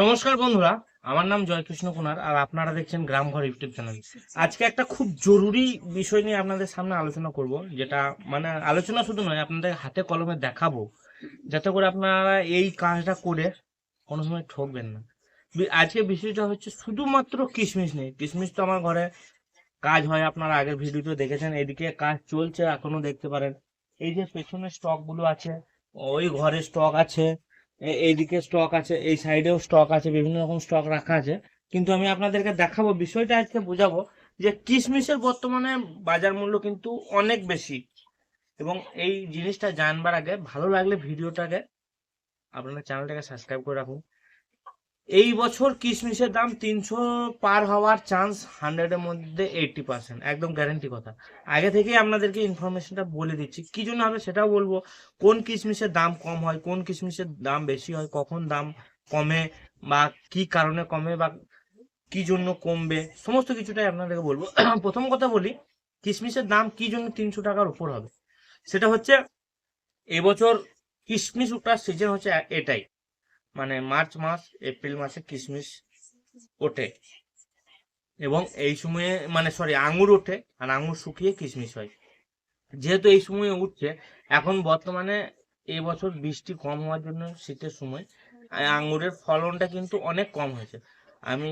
নমস্কার বন্ধুরা, আমার নাম জয়কৃষ্ণ কুনার আর আপনারা দেখছেন গ্রাম ঘর ইউটিউব চ্যানেল। আজকে একটা খুব জরুরি বিষয় নিয়ে আপনাদের সামনে আলোচনা করব, যেটা মানে আলোচনা শুধু নয়, আপনাদের হাতে কলমে দেখাবো, যাতে করে আপনারা এই কাজটা করে কোনো সময় ঠকবেন না। আজকে বিষয়টা হচ্ছে শুধুমাত্র কিশমিশ নেই কিশমিশ তো আমার ঘরে কাজ হয়, আপনারা আগের ভিডিওতে দেখেছেন, এদিকে কাজ চলছে, এখনও দেখতে পারেন। এই যে পেছনে স্টকগুলো আছে, ওই ঘরে স্টক আছে। এইদিকে স্টক আছে, এই সাইডেও স্টক আছে, বিভিন্ন রকম স্টক রাখা আছে। কিন্তু আমি আপনাদেরকে দেখাবো, বিষয়টা আজকে বোঝাবো যে কিশমিশের বর্তমানে বাজার মূল্য কিন্তু অনেক বেশি। এবং এই জিনিসটা জানবার আগে, ভালো লাগলে ভিডিওটাকে আপনারা চ্যানেলটাকে সাবস্ক্রাইব করে রাখুন। এই বছর কিশমিশের দাম তিনশো পার হওয়ার চান্স হান্ড্রেডের মধ্যে এইটটি পার্সেন্ট একদম গ্যারেন্টি কথা। আগে থেকেই আপনাদেরকে ইনফরমেশনটা বলে দিচ্ছি, কি জন্য হবে সেটাও বলব। কোন কিশমিশের দাম কম হয়, কোন কিশমিশের দাম বেশি হয়, কখন দাম কমে বা কি কারণে কমে বা কি জন্য কমবে, সমস্ত কিছুটাই আপনাদেরকে বলব। প্রথম কথা বলি, কিশমিশের দাম কি জন্য তিনশো টাকার উপর হবে? সেটা হচ্ছে, এবছর কিশমিশ ওঠার সিজন হচ্ছে এটাই। মানে মার্চ মাস, এপ্রিল মাসে কিশমিশ ওঠে। এবং এই সময়ে মানে সরি আঙুর ওঠে, আর আঙুর শুকিয়ে কিশমিশ হয়। যেহেতু এই সময়ে উঠছে, এখন বর্তমানে এবছর বৃষ্টি কম হওয়ার জন্য শীতের সময় আঙুরের ফলনটা কিন্তু অনেক কম হয়েছে। আমি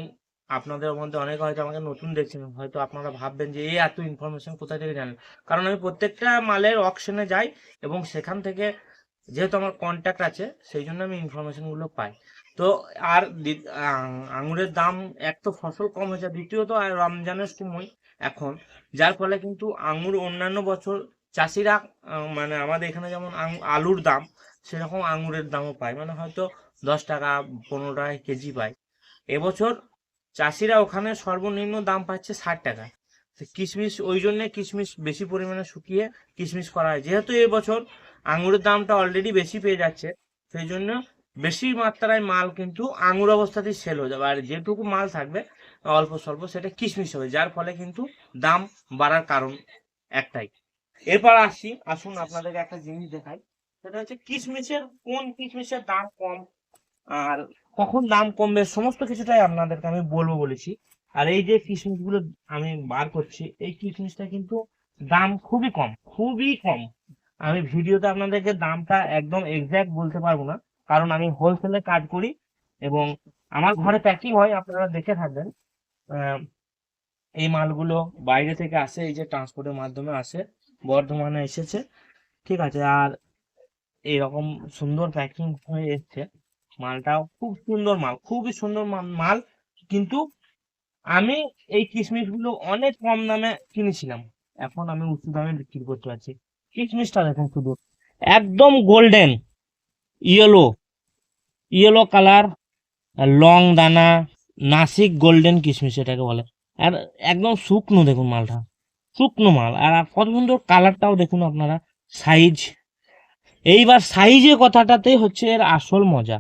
আপনাদের মধ্যে অনেকে হয়তো আমাকে নতুন দেখছেন, হয়তো আপনারা ভাববেন যে এই এত ইনফরমেশন কোথা থেকে জানেন কারণ আমি প্রত্যেকটা মালের অকশনে যাই এবং সেখান থেকে যেহেতু আমার কন্ট্যাক্ট আছে সেই জন্য আমি ইনফরমেশনগুলো পাই। তো আর আঙুরের দাম এক তো ফসল কম হয়েছে, দ্বিতীয়ত আর রমজানের সময় এখন। যার ফলে কিন্তু আঙুর অন্যান্য বছর চাষিরা মানে আমাদের এখানে যেমন আলুর দাম, সেরকম আঙুরের দামও পায়। মানে হয়তো দশ টাকা, পনেরো টাকা কেজি পায়। এবছর চাষিরা ওখানে সর্বনিম্ন দাম পাচ্ছে ষাট টাকা। কিশমিশ, ওই জন্যে কিশমিশ বেশি পরিমাণে শুকিয়ে কিশমিশ করা হয়। যেহেতু এবছর আঙুরের দামটা অলরেডি বেশি পেয়ে যাচ্ছে। সেই জন্য বেশি মাত্রায় মাল কিন্তু আঙুর অবস্থাতেই সেল হয়ে যাবে। আর যেটুকু মাল থাকবে অল্প স্বল্প সেটা কিশমিশ হবে, যার ফলে কিন্তু দাম বাড়ার কারণ একটাই। এরপর আসি, আসুন আপনাদেরকে একটা জিনিস দেখাই। সেটা হচ্ছে কিশমিশের কোন কিশমিশের দাম কম আর কখন দাম কমবে, সমস্ত কিছুটাই আপনাদেরকে আমি বলব বলেছি। আর এই যে কিশমিশগুলো আমি বার করছি, এই কিশমিশটা কিন্তু দাম খুবই কম খুবই কম। আমি ভিডিওতে আপনাদেরকে দামটা একদম এক্সাক্ট বলতে পারব না, কারণ আমি হোলসেলে কাজ করি এবং আমার ঘরে প্যাকিং হয়, আপনারা দেখে থাকবেন। এই মালগুলো বাইরে থেকে আসে, এই যে ট্রান্সপোর্টের মাধ্যমে আসে, বর্ধমানে এসেছে, ঠিক আছে, আর এরকম সুন্দর প্যাকিং হয়ে এসছে। মালটাও খুব সুন্দর মাল, খুবই সুন্দর মাল, কিন্তু আমি এই কিশমিশগুলো অনেক কম দামে কিনেছিলাম। এখন আমি উঁচু দামে বিক্রি করতে পারছি। কিশমিশটা দেখুন শুধু? একদম golden yellow yellow colour long দানা, নাসিক গোল্ডেন কিশমিশ এটাকে বলে। আর একদম শুকনো দেখুন মালটা, শুকনো মাল। আর কত সুন্দর কালারটাও দেখুন আপনারা সাইজ এইবার সাইজের কথাটাতেই হচ্ছে এর আসল মজা।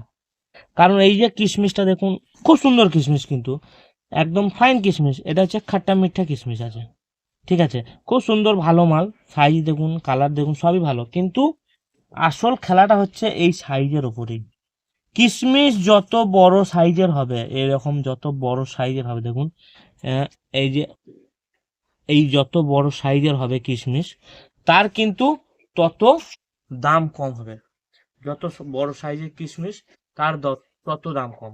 কারণ এই যে কিশমিশটা দেখুন, খুব সুন্দর কিশমিশ কিন্তু, একদম ফাইন কিশমিশ। এটা হচ্ছে খাট্টা মিঠা কিশমিশ আছে। ঠিক আছে? খুব সুন্দর ভালো মাল। সাইজ দেখুন কালার দেখুন, সবই ভালো। কিন্তু আসল খেলাটা হচ্ছে এই সাইজের ওপরেই কিশমিশ যত বড় সাইজের হবে, এরকম যত বড় সাইজের হবে, দেখুন এই যে, এই যত বড় সাইজের হবে কিশমিশ তার কিন্তু তত দাম কম হবে। যত বড় সাইজের কিশমিশ তার তত দাম কম।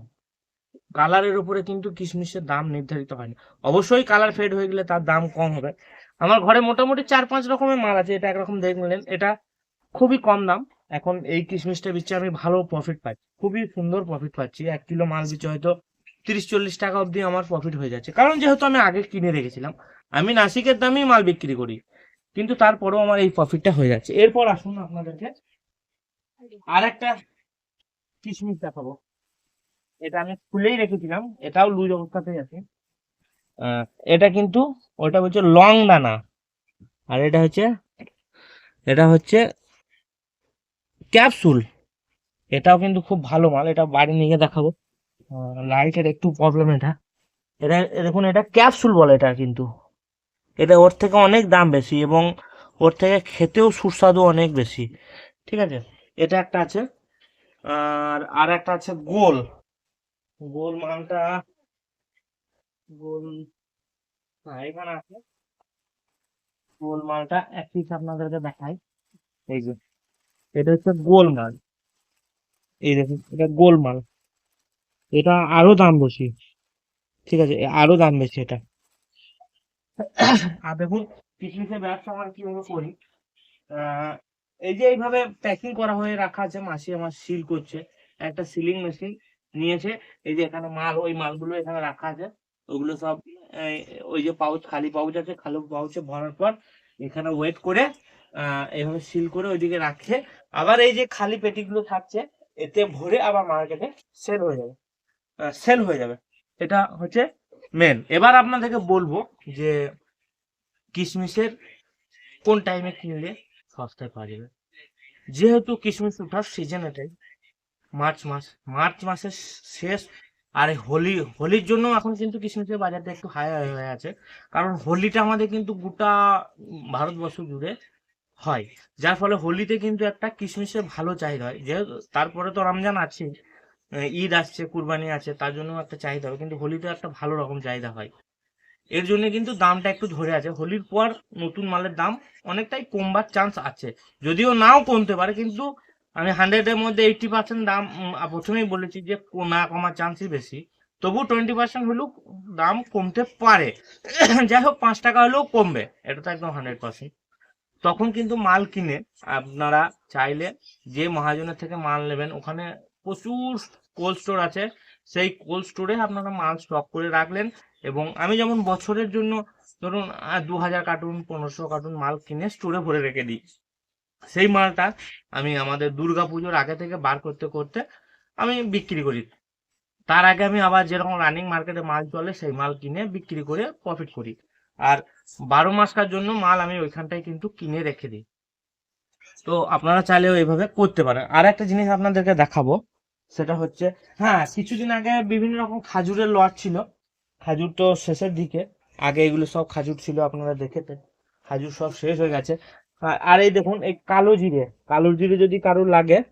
কালারের উপরে কিন্তু কিশমিশের দাম নির্ধারিত হয় না অবশ্যই কালার ফেড হয়ে গেলে তার দাম কম হবে। আমার ঘরে মোটামুটি চার পাঁচ রকমের মাল আছে, এটা একরকম দেখলেন। এটা খুবই কম দাম। এখন এই কিশমিশটা বিচ্ছে আমি ভালো প্রফিট পাই। খুবই সুন্দর প্রফিট পাচ্ছি। এক কিলো মাল বিচ্ছে হয়তো তিরিশ চল্লিশ টাকা অবধি আমার প্রফিট হয়ে যাচ্ছে। কারণ যেহেতু আমি আগে কিনে রেখেছিলাম, আমি নাসিকের দামেই মাল বিক্রি করি। কিন্তু তারপরেও আমার এই প্রফিটটা হয়ে যাচ্ছে। এরপর আসুন আপনাদেরকে আর একটা কিশমিশ দেখাবো। এটা আমি খুলেই রেখেছিলাম, এটাও লুজ অবস্থাতেই আছে। এটা কিন্তু ওটা হচ্ছে লং দানা, আর এটা হচ্ছে এটা হচ্ছে ক্যাপসুল। এটাও কিন্তু খুব ভালো মাল, এটা বাড়ি নিয়ে দেখাবো। লাইটের একটু প্রবলেম এটা। এটা দেখুন, এটা ক্যাপসুল বলে এটা কিন্তু। এটা ওর থেকে অনেক দাম বেশি এবং ওর থেকে খেতেও সুস্বাদু অনেক বেশি। ঠিক আছে? এটা একটা আছে, আর আর একটা আছে গোল। গোল মালটা, গোল এখানে আছে। গোল মালটা এক পিস আপনাদেরকে দেখাই। এই যে, এটা হচ্ছে গোল মাল। এই দেখুন, এটা গোল মাল। এটা আরও দাম বেশি। ঠিক আছে আরও দাম বেশি এটা। আর দেখুন কিসমিসের ব্যবসা আমরা কীভাবে করি? এই যে এইভাবে প্যাকিং করা হয়ে রাখা আছে মাসি আমার সিল করছে। একটা সিলিং মেশিন নিয়েছে। এই যে এখানে মাল ওই মালগুলো এখানে রাখা আছে। ওগুলো সব ওই যে পাউচ খালি পাউচ আছে খালি পাউচে ভরার পর এখানে ওয়েট করে আহ, এইভাবে সিল করে ওইদিকে রাখে। আবার এই যে খালি পেটিগুলো থাকছে এতে ভরে আবার মার্কেটে সেল হয়ে যাবে। সেল হয়ে যাবে। এটা হচ্ছে মেন এবার আপনাদেরকে বলব যে কিশমিশের কোন টাইমে কিনলে সস্তায় পাওয়া যাবে। যেহেতু কিশমিশ ওঠার সিজন এটাই মার্চ মাস, মার্চ মাসের শেষ, আর হোলি, হোলির জন্য এখন কিন্তু কিশমিশের বাজারটা একটু হাই হয়ে আছে। কারণ হোলিটা আমাদের কিন্তু গোটা ভারতবর্ষ জুড়ে হয়। যার ফলে হোলিতে কিন্তু একটা কিশমিশের ভালো চাহিদা হয়। যেহেতু তারপরে তো রমজান আছে ঈদ আসছে, কুরবানি আছে, তার জন্য একটা চাহিদা হবে কিন্তু হোলিতে একটা ভালো রকম চাহিদা হয়। এর জন্য কিন্তু দামটা একটু ধরে আছে। হোলির পর নতুন মালের দাম অনেকটাই কমবার চান্স আছে। যদিও নাও কমতে পারে, কিন্তু আমি হান্ড্রেডের মধ্যে এইটটি পার্সেন্ট দাম প্রথমেই বলেছি যে না কমার চান্সই বেশি। তবু টোয়েন্টি পার্সেন্ট হলেও দাম কমতে পারে। যাই হোক, পাঁচ টাকা হলেও কমবে। এটা তো একদম হান্ড্রেড পার্সেন্ট তখন কিন্তু মাল কিনে আপনারা চাইলে যে মহাজনের থেকে মাল নেবেন, ওখানে প্রচুর কোল্ড স্টোর আছে। সেই কোল্ড স্টোরে আপনারা মাল স্টক করে রাখলেন এবং আমি যেমন বছরের জন্য ধরুন দু হাজার কার্টুন, পনেরোশো কার্টুন মাল কিনে স্টোরে ভরে রেখে দিই। সেই মালটা আমি আমাদের দুর্গা পুজোর আগে থেকে বার করতে করতে আমি বিক্রি করি। তার আগে আমি আবার যেরকম রানিং মার্কেটে মাল চলে সেই মাল কিনে বিক্রি করে প্রফিট করি। আর বারো মাসকার জন্য মাল আমি ওইখানটায় কিন্তু কিনে রেখে দিই। তো আপনারা চাইলেও এইভাবে করতে পারেন। আর একটা জিনিস আপনাদেরকে দেখাবো, সেটা হচ্ছে হ্যাঁ কিছুদিন আগে বিভিন্ন রকম খাজুরের লট ছিল। খাজুর তো শেষের দিকে, আগে এগুলো সব খাজুর ছিল আপনারা দেখেছেন। খাজুর সব শেষ হয়ে গেছে। আর- আর এই দেখুন, এই কালো জিরে কালো জিরে যদি কারোর লাগে,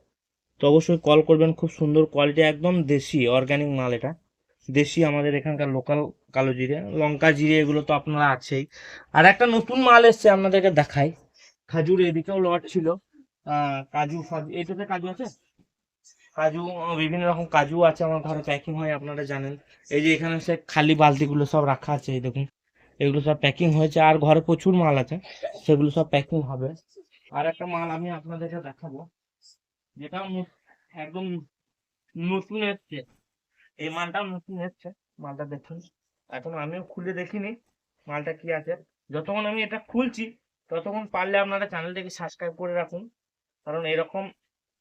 তো অবশ্যই কল করবেন, খুব সুন্দর কোয়ালিটি একদম দেশি অর্গ্যানিক মাল এটা। দেশি আমাদের এখানকার লোকাল কালো জিরে, লঙ্কা জিরে, এগুলো তো আপনারা আছেই। আর একটা নতুন মাল এসছে, আপনাদেরকে দেখাই। খাজুর এদিকেও লট ছিল। কাজু ফাজু, এটাতে কাজু আছে? কাজু বিভিন্ন রকম কাজু আছে আমার ঘরে, প্যাকিং হয়, আপনারা জানেন। এই যে এখানে সে খালি বালতিগুলো সব রাখা আছে, এই দেখুন। এগুলো সব প্যাকিং হয়েছে। আর ঘরে প্রচুর মাল আছে। সেগুলো সব প্যাকিং হবে। আর একটা মাল আমি আপনাদেরকে দেখাবো। যেটা একদম নতুন এসছে। এই মালটাও নতুন এসছে। মালটা দেখুন। এখন আমিও খুলে দেখিনি মালটা কি আছে। যতক্ষণ আমি এটা খুলছি, ততক্ষণ পারলে আপনারা চ্যানেলটাকে সাবস্ক্রাইব করে রাখুন। কারণ এরকম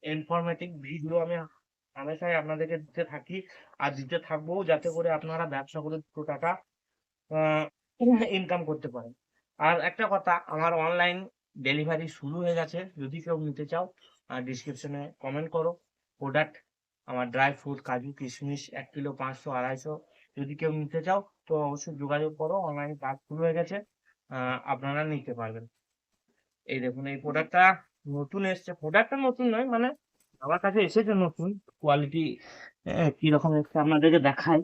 ইনফরমেটিভ ভিডিও আমি হামেশাই আপনাদেরকে দিতে থাকি। আর দিতে থাকব যাতে করে আপনারা ব্যবসা করে দুটো টাকা ইনকাম করতে পারেন আর একটা কথা, আমার অনলাইন ডেলিভারি শুরু হয়ে গেছে। যদি কেউ নিতে চাও ডিসক্রিপশনে কমেন্ট করো। প্রোডাক্ট আমার ড্রাই ফ্রুট কাজু, কিশমিশ, এক কিলো পাঁচশো, আড়াইশো। যদি কেউ নিতে চাও, তো অবশ্যই যোগাযোগ করো। অনলাইন কাজ শুরু হয়ে গেছে। আপনারা নিতে পারবেন। এই দেখুন, এই প্রোডাক্টটা নতুন এসছে। প্রোডাক্টটা নতুন নয় মানে আমার কাছে এসেছে নতুন। কোয়ালিটি কি রকম এসছে, আপনাদেরকে দেখাই।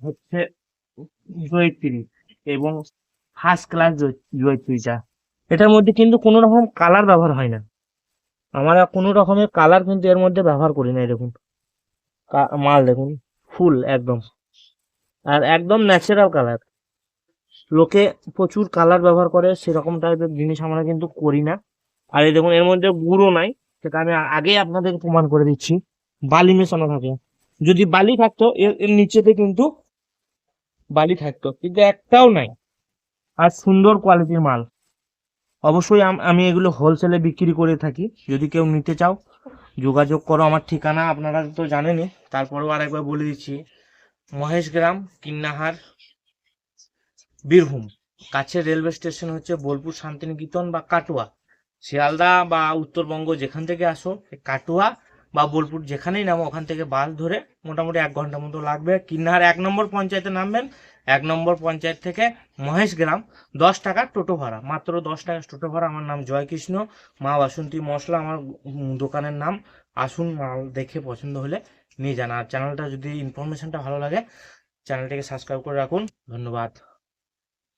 হচ্ছে জয়ত্রী এবং ফার্স্ট ক্লাস জয়ত্রীটা এটার মধ্যে কিন্তু কোনো রকম কালার ব্যবহার হয় না। আমরা কোনো রকমের কালার কিন্তু এর মধ্যে ব্যবহার করি না দেখুন। মাল দেখুন, ফুল একদম। আর একদম ন্যাচারাল কালার লোকে প্রচুর কালার ব্যবহার করে, সেরকম টাইপের জিনিস আমরা কিন্তু করি না। আর এই দেখুন, এর মধ্যে গুঁড়ো নাই, সেটা আমি আগেই আপনাদের প্রমাণ করে দিচ্ছি। বালি মেশানো থাকে। যদি বালি থাকতো এর নিচেতে কিন্তু বালি থাকতো, কিন্তু একটাও নাই। আর সুন্দর কোয়ালিটির মাল। অবশ্যই আমি এগুলো হোলসেলে বিক্রি করে থাকি। যদি কেউ নিতে চাও, যোগাযোগ করো আমার ঠিকানা, আপনারা তো জানেনই। তারপরেও আরেকবার বলে দিচ্ছি, মহেশগ্রাম, কিন্নাহার, বীরভূম। কাছের রেলওয়ে স্টেশন হচ্ছে বোলপুর, শান্তিনিকেতন বা কাটোয়া। শিয়ালদা বা উত্তরবঙ্গ, যেখান থেকে আসো কাটোয়া বা বোলপুর যেখানেই নামো, ওখান থেকে বাস ধরে মোটামুটি এক ঘণ্টা মতো লাগবে। কিন্নাহার এক নম্বর পঞ্চায়েতে নামবেন। এক নম্বর পঞ্চায়েত থেকে মহেশগ্রাম দশ টাকা টোটো ভাড়া। মাত্র দশ টাকা টোটো ভাড়া। আমার নাম জয়কৃষ্ণ। মা বাসন্তী মশলা, আমার দোকানের নাম। আসুন মাল দেখে পছন্দ হলে নিয়ে যান। আর চ্যানেলটা যদি ইনফরমেশনটা ভালো লাগে, চ্যানেলটাকে সাবস্ক্রাইব করে রাখুন। ধন্যবাদ।